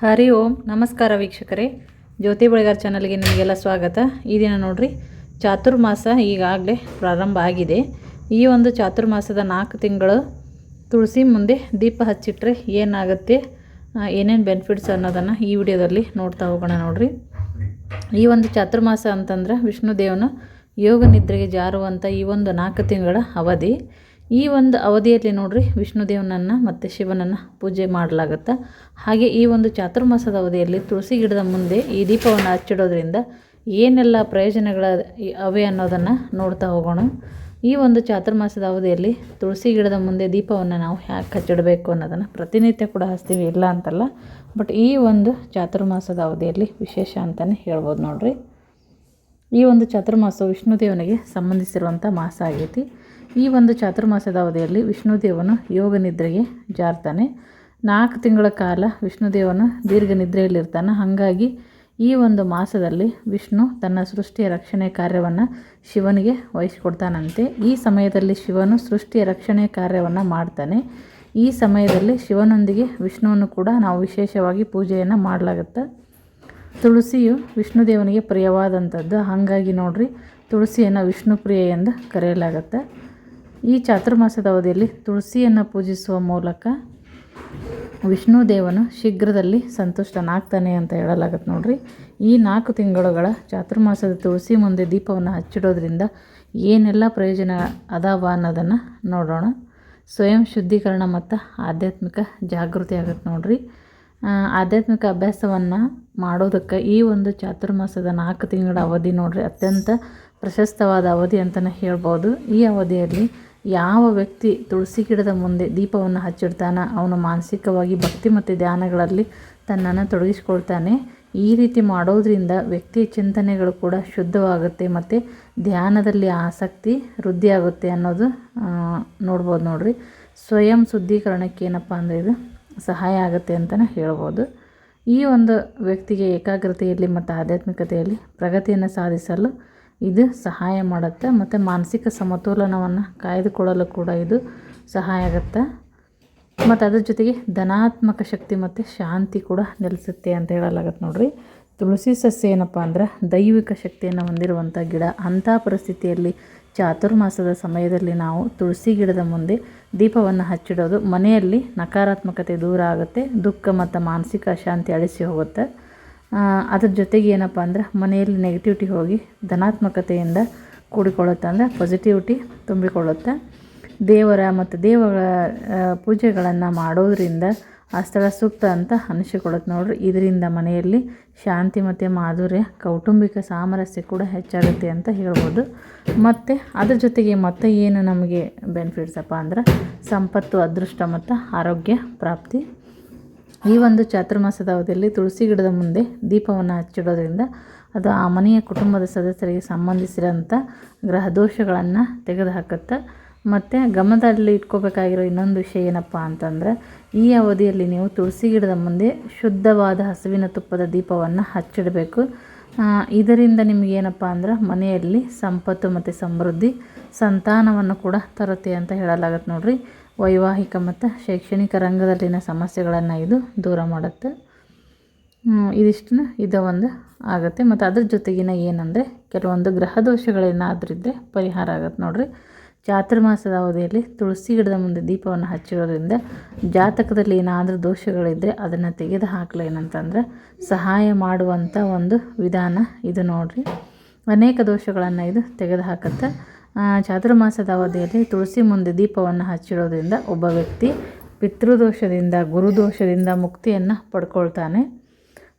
ಹರಿ ಓಂ, ನಮಸ್ಕಾರ ವೀಕ್ಷಕರೇ. ಜ್ಯೋತಿ ಬಳಿಗಾರ್ ಚಾನಲ್ಗೆ ನಿಮಗೆಲ್ಲ ಸ್ವಾಗತ. ಈ ದಿನ ನೋಡ್ರಿ, ಚಾತುರ್ಮಾಸ ಈಗಾಗಲೇ ಪ್ರಾರಂಭ ಆಗಿದೆ. ಈ ಒಂದು ಚಾತುರ್ಮಾಸದ ನಾಲ್ಕು ತಿಂಗಳು ತುಳಸಿ ಮುಂದೆ ದೀಪ ಹಚ್ಚಿಟ್ರೆ ಏನಾಗುತ್ತೆ ಏನೇನು ಬೆನಿಫಿಟ್ಸ್ ಅನ್ನೋದನ್ನು ಈ ವಿಡಿಯೋದಲ್ಲಿ ನೋಡ್ತಾ ಹೋಗೋಣ ನೋಡ್ರಿ. ಈ ಒಂದು ಚಾತುರ್ಮಾಸ ಅಂತಂದ್ರೆ ವಿಷ್ಣು ದೇವನ ಯೋಗ ನಿದ್ರೆಗೆ ಜಾರುವಂಥ ಈ ಒಂದು ನಾಲ್ಕು ತಿಂಗಳ ಅವಧಿ. ಈ ಒಂದು ಅವಧಿಯಲ್ಲಿ ನೋಡ್ರಿ ವಿಷ್ಣು ದೇವನನ್ನು ಮತ್ತು ಶಿವನನ್ನು ಪೂಜೆ ಮಾಡಲಾಗುತ್ತೆ? ಹಾಗೆ ಈ ಒಂದು ಚಾತುರ್ಮಾಸದ ಅವಧಿಯಲ್ಲಿ ತುಳಸಿ ಗಿಡದ ಮುಂದೆ ಈ ದೀಪವನ್ನು ಹಚ್ಚಿಡೋದ್ರಿಂದ ಏನೆಲ್ಲ ಪ್ರಯೋಜನಗಳ ಅವೆ ಅನ್ನೋದನ್ನು ನೋಡ್ತಾ ಹೋಗೋಣ. ಈ ಒಂದು ಚಾತುರ್ಮಾಸದ ಅವಧಿಯಲ್ಲಿ ತುಳಸಿ ಗಿಡದ ಮುಂದೆ ದೀಪವನ್ನು ನಾವು ಯಾಕೆ ಹಚ್ಚಿಡಬೇಕು ಅನ್ನೋದನ್ನು ಪ್ರತಿನಿತ್ಯ ಕೂಡ ಹಚ್ತೀವಿ, ಇಲ್ಲ ಅಂತಲ್ಲ? ಬಟ್ ಈ ಒಂದು ಚಾತುರ್ಮಾಸದ ಅವಧಿಯಲ್ಲಿ ವಿಶೇಷ ಅಂತಲೇ ಹೇಳ್ಬೋದು ನೋಡ್ರಿ. ಈ ಒಂದು ಚಾತುರ್ಮಾಸ ವಿಷ್ಣು ದೇವನಿಗೆ ಸಂಬಂಧಿಸಿರುವಂಥ ಮಾಸ ಆಗೈತಿ. ಈ ಒಂದು ಚಾತುರ್ಮಾಸದ ಅವಧಿಯಲ್ಲಿ ವಿಷ್ಣು ದೇವನು ಯೋಗ ನಿದ್ರೆಗೆ ಜಾರ್ತಾನೆ. ನಾಲ್ಕು ತಿಂಗಳ ಕಾಲ ವಿಷ್ಣು ದೇವನು ದೀರ್ಘ ನಿದ್ರೆಯಲ್ಲಿರ್ತಾನೆ. ಹಾಗಾಗಿ ಈ ಒಂದು ಮಾಸದಲ್ಲಿ ವಿಷ್ಣು ತನ್ನ ಸೃಷ್ಟಿಯ ರಕ್ಷಣೆ ಕಾರ್ಯವನ್ನು ಶಿವನಿಗೆ ವಹಿಸಿಕೊಡ್ತಾನಂತೆ. ಈ ಸಮಯದಲ್ಲಿ ಶಿವನು ಸೃಷ್ಟಿಯ ರಕ್ಷಣೆ ಕಾರ್ಯವನ್ನು ಮಾಡ್ತಾನೆ. ಈ ಸಮಯದಲ್ಲಿ ಶಿವನೊಂದಿಗೆ ವಿಷ್ಣುವನ್ನು ಕೂಡ ನಾವು ವಿಶೇಷವಾಗಿ ಪೂಜೆಯನ್ನು ಮಾಡಲಾಗುತ್ತೆ. ತುಳಸಿಯು ವಿಷ್ಣು ದೇವನಿಗೆ ಪ್ರಿಯವಾದಂಥದ್ದು. ಹಾಗಾಗಿ ನೋಡ್ರಿ, ತುಳಸಿಯನ್ನು ವಿಷ್ಣು ಪ್ರಿಯ ಎಂದು ಕರೆಯಲಾಗುತ್ತೆ. ಈ ಚಾತುರ್ಮಾಸದ ಅವಧಿಯಲ್ಲಿ ತುಳಸಿಯನ್ನು ಪೂಜಿಸುವ ಮೂಲಕ ವಿಷ್ಣು ದೇವನು ಶೀಘ್ರದಲ್ಲಿ ಸಂತುಷ್ಟನಾಗ್ತಾನೆ ಅಂತ ಹೇಳಲಾಗತ್ತೆ ನೋಡ್ರಿ. ಈ ನಾಲ್ಕು ತಿಂಗಳುಗಳ ಚಾತುರ್ಮಾಸದ ತುಳಸಿ ಮುಂದೆ ದೀಪವನ್ನು ಹಚ್ಚಿಡೋದ್ರಿಂದ ಏನೆಲ್ಲ ಪ್ರಯೋಜನ ಅದಾವ ಅನ್ನೋದನ್ನು ನೋಡೋಣ. ಸ್ವಯಂ ಶುದ್ಧೀಕರಣ ಮತ್ತು ಆಧ್ಯಾತ್ಮಿಕ ಜಾಗೃತಿ ಆಗುತ್ತೆ ನೋಡ್ರಿ. ಆಧ್ಯಾತ್ಮಿಕ ಅಭ್ಯಾಸವನ್ನು ಮಾಡೋದಕ್ಕೆ ಈ ಒಂದು ಚಾತುರ್ಮಾಸದ ನಾಲ್ಕು ತಿಂಗಳ ಅವಧಿ ನೋಡಿರಿ, ಅತ್ಯಂತ ಪ್ರಶಸ್ತವಾದ ಅವಧಿ ಅಂತಲೇ ಹೇಳ್ಬೋದು. ಈ ಅವಧಿಯಲ್ಲಿ ಯಾವ ವ್ಯಕ್ತಿ ತುಳಸಿ ಗಿಡದ ಮುಂದೆ ದೀಪವನ್ನು ಹಚ್ಚಿಡ್ತಾನೆ ಅವನು ಮಾನಸಿಕವಾಗಿ ಭಕ್ತಿ ಮತ್ತು ಧ್ಯಾನಗಳಲ್ಲಿ ತನ್ನನ್ನು ತೊಡಗಿಸ್ಕೊಳ್ತಾನೆ. ಈ ರೀತಿ ಮಾಡೋದರಿಂದ ವ್ಯಕ್ತಿಯ ಚಿಂತನೆಗಳು ಕೂಡ ಶುದ್ಧವಾಗುತ್ತೆ ಮತ್ತು ಧ್ಯಾನದಲ್ಲಿ ಆಸಕ್ತಿ ವೃದ್ಧಿಯಾಗುತ್ತೆ ಅನ್ನೋದು ನೋಡ್ಬೋದು ನೋಡ್ರಿ. ಸ್ವಯಂ ಶುದ್ಧೀಕರಣಕ್ಕೆ ಏನಪ್ಪ ಅಂದರೆ ಇದು ಸಹಾಯ ಆಗುತ್ತೆ ಅಂತಲೇ ಹೇಳ್ಬೋದು. ಈ ಒಂದು ವ್ಯಕ್ತಿಗೆ ಏಕಾಗ್ರತೆಯಲ್ಲಿ ಮತ್ತು ಆಧ್ಯಾತ್ಮಿಕತೆಯಲ್ಲಿ ಪ್ರಗತಿಯನ್ನು ಸಾಧಿಸಲು ಇದು ಸಹಾಯ ಮಾಡುತ್ತೆ ಮತ್ತು ಮಾನಸಿಕ ಸಮತೋಲನವನ್ನು ಕಾಯ್ದುಕೊಳ್ಳಲು ಕೂಡ ಇದು ಸಹಾಯ ಆಗುತ್ತೆ. ಮತ್ತು ಅದ್ರ ಜೊತೆಗೆ ಧನಾತ್ಮಕ ಶಕ್ತಿ ಮತ್ತು ಶಾಂತಿ ಕೂಡ ನೆಲೆಸುತ್ತೆ ಅಂತ ಹೇಳಲಾಗತ್ತೆ ನೋಡಿರಿ. ತುಳಸಿ ಸಸ್ಯ ಏನಪ್ಪ ಅಂದ್ರೆ ದೈವಿಕ ಶಕ್ತಿಯನ್ನು ಹೊಂದಿರುವಂಥ ಗಿಡ. ಅಂಥ ಪರಿಸ್ಥಿತಿಯಲ್ಲಿ ಚಾತುರ್ಮಾಸದ ಸಮಯದಲ್ಲಿ ನಾವು ತುಳಸಿ ಗಿಡದ ಮುಂದೆ ದೀಪವನ್ನು ಹಚ್ಚಿಡೋದು ಮನೆಯಲ್ಲಿ ನಕಾರಾತ್ಮಕತೆ ದೂರ ಆಗುತ್ತೆ, ದುಃಖ ಮತ್ತು ಮಾನಸಿಕ ಅಶಾಂತಿ ಅಳಿಸಿ ಹೋಗುತ್ತೆ. ಅದ್ರ ಜೊತೆಗೆ ಏನಪ್ಪ ಅಂದ್ರೆ ಮನೆಯಲ್ಲಿ ನೆಗೆಟಿವಿಟಿ ಹೋಗಿ ಧನಾತ್ಮಕತೆಯಿಂದ ಕೂಡಿಕೊಳ್ಳುತ್ತೆ ಅಂದರೆ ಪಾಸಿಟಿವಿಟಿ ತುಂಬಿಕೊಳ್ಳುತ್ತೆ. ದೇವರ ಮತ್ತು ದೇವಗಳ ಪೂಜೆಗಳನ್ನು ಮಾಡೋದ್ರಿಂದ ಆ ಸ್ಥಳ ಸೂಕ್ತ ಅಂತ ಅನಿಸಿಕೊಳ್ಳುತ್ತೆ ನೋಡ್ರಿ. ಇದರಿಂದ ಮನೆಯಲ್ಲಿ ಶಾಂತಿ ಮತ್ತು ಮಾಧುರ್ಯ, ಕೌಟುಂಬಿಕ ಸಾಮರಸ್ಯ ಕೂಡ ಹೆಚ್ಚಾಗುತ್ತೆ ಅಂತ ಹೇಳ್ಬೋದು. ಮತ್ತು ಅದ್ರ ಜೊತೆಗೆ ಮತ್ತೆ ಏನು ನಮಗೆ ಬೆನಿಫಿಟ್ಸಪ್ಪ ಅಂದ್ರೆ ಸಂಪತ್ತು, ಅದೃಷ್ಟ ಮತ್ತು ಆರೋಗ್ಯ ಪ್ರಾಪ್ತಿ. ಈ ಒಂದು ಚಾತುರ್ಮಾಸದ ಅವಧಿಯಲ್ಲಿ ತುಳಸಿ ಗಿಡದ ಮುಂದೆ ದೀಪವನ್ನು ಹಚ್ಚಿಡೋದ್ರಿಂದ ಅದು ಆ ಮನೆಯ ಕುಟುಂಬದ ಸದಸ್ಯರಿಗೆ ಸಂಬಂಧಿಸಿದಂಥ ಗ್ರಹ ದೋಷಗಳನ್ನು ತೆಗೆದುಹಾಕುತ್ತೆ ಮತ್ತು ಗಮನದಲ್ಲಿ ಇಟ್ಕೋಬೇಕಾಗಿರೋ ಇನ್ನೊಂದು ವಿಷಯ ಏನಪ್ಪ ಅಂತಂದ್ರೆ, ಈ ಅವಧಿಯಲ್ಲಿ ನೀವು ತುಳಸಿ ಗಿಡದ ಮುಂದೆ ಶುದ್ಧವಾದ ಹಸುವಿನ ತುಪ್ಪದ ದೀಪವನ್ನು ಹಚ್ಚಿಡಬೇಕು. ಇದರಿಂದ ನಿಮಗೇನಪ್ಪ ಅಂದ್ರೆ ಮನೆಯಲ್ಲಿ ಸಂಪತ್ತು ಮತ್ತು ಸಮೃದ್ಧಿ ಸಂತಾನವನ್ನು ಕೂಡ ತರುತ್ತೆ ಅಂತ ಹೇಳಲಾಗತ್ತೆ ನೋಡಿರಿ. ವೈವಾಹಿಕ ಮತ್ತು ಶೈಕ್ಷಣಿಕ ರಂಗದಲ್ಲಿನ ಸಮಸ್ಯೆಗಳನ್ನು ಇದು ದೂರ ಮಾಡುತ್ತೆ. ಇದಿಷ್ಟನ್ನ ಇದು ಒಂದು ಆಗುತ್ತೆ. ಮತ್ತು ಅದ್ರ ಜೊತೆಗಿನ ಏನಂದರೆ, ಕೆಲವೊಂದು ಗ್ರಹ ದೋಷಗಳೇನಾದ್ರಿದ್ದರೆ ಪರಿಹಾರ ಆಗುತ್ತೆ ನೋಡ್ರಿ. ಚಾತುರ್ಮಾಸದ ಅವಧಿಯಲ್ಲಿ ತುಳಸಿ ಗಿಡದ ಮುಂದೆ ದೀಪವನ್ನು ಹಚ್ಚಿರೋದ್ರಿಂದ ಜಾತಕದಲ್ಲಿ ಏನಾದರೂ ದೋಷಗಳಿದ್ದರೆ ಅದನ್ನು ತೆಗೆದು ಹಾಕಲು ಏನಂತಂದ್ರೆ ಸಹಾಯ ಮಾಡುವಂಥ ಒಂದು ವಿಧಾನ ಇದು ನೋಡಿರಿ. ಅನೇಕ ದೋಷಗಳನ್ನು ಇದು ತೆಗೆದು ಹಾಕುತ್ತೆ. ಚಾತುರ್ಮಾಸದ ಅವಧಿಯಲ್ಲಿ ತುಳಸಿ ಮುಂದೆ ದೀಪವನ್ನು ಹಚ್ಚಿರೋದ್ರಿಂದ ಒಬ್ಬ ವ್ಯಕ್ತಿ ಪಿತೃದೋಷದಿಂದ, ಗುರುದೋಷದಿಂದ ಮುಕ್ತಿಯನ್ನು ಪಡ್ಕೊಳ್ತಾನೆ.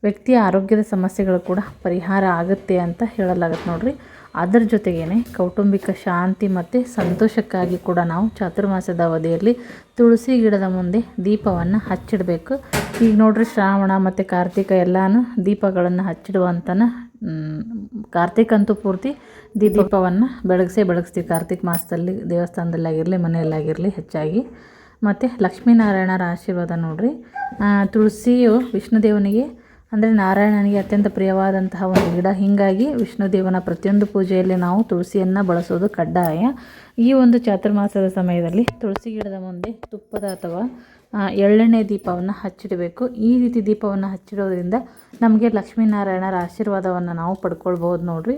ವ್ಯಕ್ತಿಯ ಆರೋಗ್ಯದ ಸಮಸ್ಯೆಗಳು ಕೂಡ ಪರಿಹಾರ ಆಗುತ್ತೆ ಅಂತ ಹೇಳಲಾಗತ್ತೆ ನೋಡ್ರಿ. ಅದರ ಜೊತೆಗೇ ಕೌಟುಂಬಿಕ ಶಾಂತಿ ಮತ್ತು ಸಂತೋಷಕ್ಕಾಗಿ ಕೂಡ ನಾವು ಚಾತುರ್ಮಾಸದ ಅವಧಿಯಲ್ಲಿ ತುಳಸಿ ಗಿಡದ ಮುಂದೆ ದೀಪವನ್ನು ಹಚ್ಚಿಡಬೇಕು. ಈಗ ನೋಡ್ರಿ ಶ್ರಾವಣ ಮತ್ತು ಕಾರ್ತಿಕ ಎಲ್ಲನೂ ದೀಪಗಳನ್ನು ಹಚ್ಚಿಡುವಂತನ ಕಾರ್ತಿಕ್ ಅಂತೂ ಪೂರ್ತಿ ದೀಪವನ್ನು ಬೆಳಗಿಸೇ ಬೆಳಗಿಸ್ತೀವಿ. ಕಾರ್ತಿಕ್ ಮಾಸದಲ್ಲಿ ದೇವಸ್ಥಾನದಲ್ಲಾಗಿರಲಿ ಮನೆಯಲ್ಲಾಗಿರಲಿ ಹೆಚ್ಚಾಗಿ. ಮತ್ತು ಲಕ್ಷ್ಮೀನಾರಾಯಣರ ಆಶೀರ್ವಾದ ನೋಡಿರಿ. ತುಳಸಿಯು ವಿಷ್ಣುದೇವನಿಗೆ ಅಂದರೆ ನಾರಾಯಣನಿಗೆ ಅತ್ಯಂತ ಪ್ರಿಯವಾದಂತಹ ಒಂದು ಗಿಡ. ಹೀಗಾಗಿ ವಿಷ್ಣುದೇವನ ಪ್ರತಿಯೊಂದು ಪೂಜೆಯಲ್ಲಿ ನಾವು ತುಳಸಿಯನ್ನು ಬಳಸೋದು ಕಡ್ಡಾಯ. ಈ ಒಂದು ಚಾತುರ್ಮಾಸದ ಸಮಯದಲ್ಲಿ ತುಳಸಿ ಗಿಡದ ಮುಂದೆ ತುಪ್ಪದ ಅಥವಾ ಎಳ್ಳೆಣ್ಣೆ ದೀಪವನ್ನು ಹಚ್ಚಿಡಬೇಕು. ಈ ರೀತಿ ದೀಪವನ್ನು ಹಚ್ಚಿಡೋದ್ರಿಂದ ನಮಗೆ ಲಕ್ಷ್ಮೀನಾರಾಯಣರ ಆಶೀರ್ವಾದವನ್ನು ನಾವು ಪಡ್ಕೊಳ್ಬೋದು ನೋಡ್ರಿ.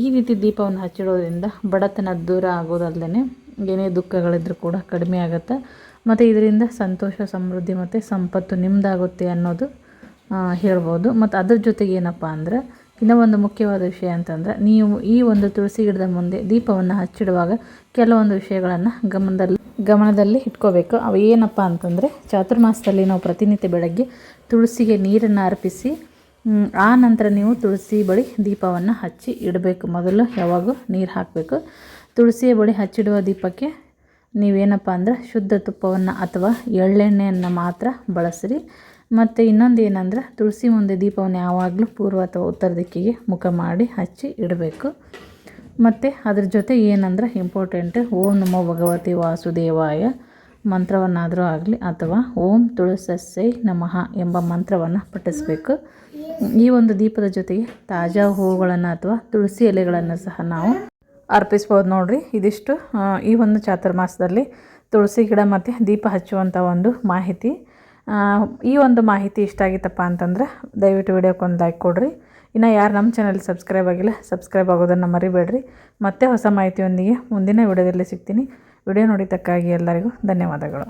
ಈ ರೀತಿ ದೀಪವನ್ನು ಹಚ್ಚಿಡೋದ್ರಿಂದ ಬಡತನ ದೂರ ಆಗೋದಲ್ಲದೆ ಏನೇ ದುಃಖಗಳಿದ್ರೂ ಕೂಡ ಕಡಿಮೆ ಆಗುತ್ತೆ. ಮತ್ತು ಇದರಿಂದ ಸಂತೋಷ, ಸಮೃದ್ಧಿ ಮತ್ತು ಸಂಪತ್ತು ನಿಮ್ಮದಾಗುತ್ತೆ ಅನ್ನೋದು ಹೇಳ್ಬೋದು. ಮತ್ತು ಅದ್ರ ಜೊತೆಗೆ ಏನಪ್ಪ ಅಂದ್ರೆ, ಇನ್ನೂ ಒಂದು ಮುಖ್ಯವಾದ ವಿಷಯ ಅಂತಂದ್ರೆ, ನೀವು ಈ ಒಂದು ತುಳಸಿ ಗಿಡದ ಮುಂದೆ ದೀಪವನ್ನು ಹಚ್ಚಿಡುವಾಗ ಕೆಲವೊಂದು ವಿಷಯಗಳನ್ನು ಗಮನದಲ್ಲಿ ಗಮನದಲ್ಲಿ ಇಟ್ಕೋಬೇಕು. ಅವು ಏನಪ್ಪ ಅಂತಂದರೆ, ಚಾತುರ್ಮಾಸದಲ್ಲಿ ನಾವು ಪ್ರತಿನಿತ್ಯ ಬೆಳಗ್ಗೆ ತುಳಸಿಗೆ ನೀರನ್ನು ಅರ್ಪಿಸಿ ಆ ನಂತರ ನೀವು ತುಳಸಿ ಬಳಿ ದೀಪವನ್ನು ಹಚ್ಚಿ ಇಡಬೇಕು. ಮೊದಲು ಯಾವಾಗೂ ನೀರು ಹಾಕಬೇಕು. ತುಳಸಿಯ ಬಳಿ ಹಚ್ಚಿಡುವ ದೀಪಕ್ಕೆ ನೀವೇನಪ್ಪ ಅಂದ್ರೆ, ಶುದ್ಧ ತುಪ್ಪವನ್ನು ಅಥವಾ ಎಳ್ಳೆಣ್ಣೆಯನ್ನು ಮಾತ್ರ ಬಳಸಿರಿ. ಮತ್ತು ಇನ್ನೊಂದು ಏನಂದ್ರೆ ತುಳಸಿ ಮುಂದೆ ದೀಪವನ್ನು ಯಾವಾಗಲೂ ಪೂರ್ವ ಅಥವಾ ಉತ್ತರ ದಿಕ್ಕಿಗೆ ಮುಖ ಮಾಡಿ ಹಚ್ಚಿ ಇಡಬೇಕು. ಮತ್ತು ಅದ್ರ ಜೊತೆ ಏನಂದ್ರೆ ಇಂಪಾರ್ಟೆಂಟ್ ಓಂ ನಮೋ ಭಗವತಿ ವಾಸುದೇವಾಯ ಮಂತ್ರವನ್ನಾದರೂ ಆಗಲಿ ಅಥವಾ ಓಂ ತುಳಸಸ್ಸೈ ನಮಃ ಎಂಬ ಮಂತ್ರವನ್ನು ಪಠಿಸಬೇಕು. ಈ ಒಂದು ದೀಪದ ಜೊತೆಗೆ ತಾಜಾ ಹೂವುಗಳನ್ನು ಅಥವಾ ತುಳಸಿ ಎಲೆಗಳನ್ನು ಸಹ ನಾವು ಅರ್ಪಿಸ್ಬೋದು ನೋಡಿರಿ. ಇದಿಷ್ಟು ಈ ಒಂದು ಚಾತುರ್ಮಾಸದಲ್ಲಿ ತುಳಸಿ ಗಿಡ ಮತ್ತು ದೀಪ ಹಚ್ಚುವಂಥ ಒಂದು ಮಾಹಿತಿ. ಈ ಒಂದು ಮಾಹಿತಿ ಇಷ್ಟ ಆಗಿತ್ತಪ್ಪ ಅಂತಂದ್ರೆ ದಯವಿಟ್ಟು ವಿಡಿಯೋಕ್ಕೊಂದು ಲೈಕ್ ಕೊಡಿರಿ. ಇನ್ನು ಯಾರು ನಮ್ಮ ಚಾನಲ್ ಸಬ್ಸ್ಕ್ರೈಬ್ ಆಗಿಲ್ಲ ಸಬ್ಸ್ಕ್ರೈಬ್ ಆಗೋದನ್ನು ಮರಿಬೇಡ್ರಿ. ಮತ್ತೆ ಹೊಸ ಮಾಹಿತಿಯೊಂದಿಗೆ ಮುಂದಿನ ವಿಡಿಯೋದಲ್ಲಿ ಸಿಗ್ತೀನಿ. ವಿಡಿಯೋ ನೋಡಿದ್ದಕ್ಕಾಗಿ ಎಲ್ಲರಿಗೂ ಧನ್ಯವಾದಗಳು.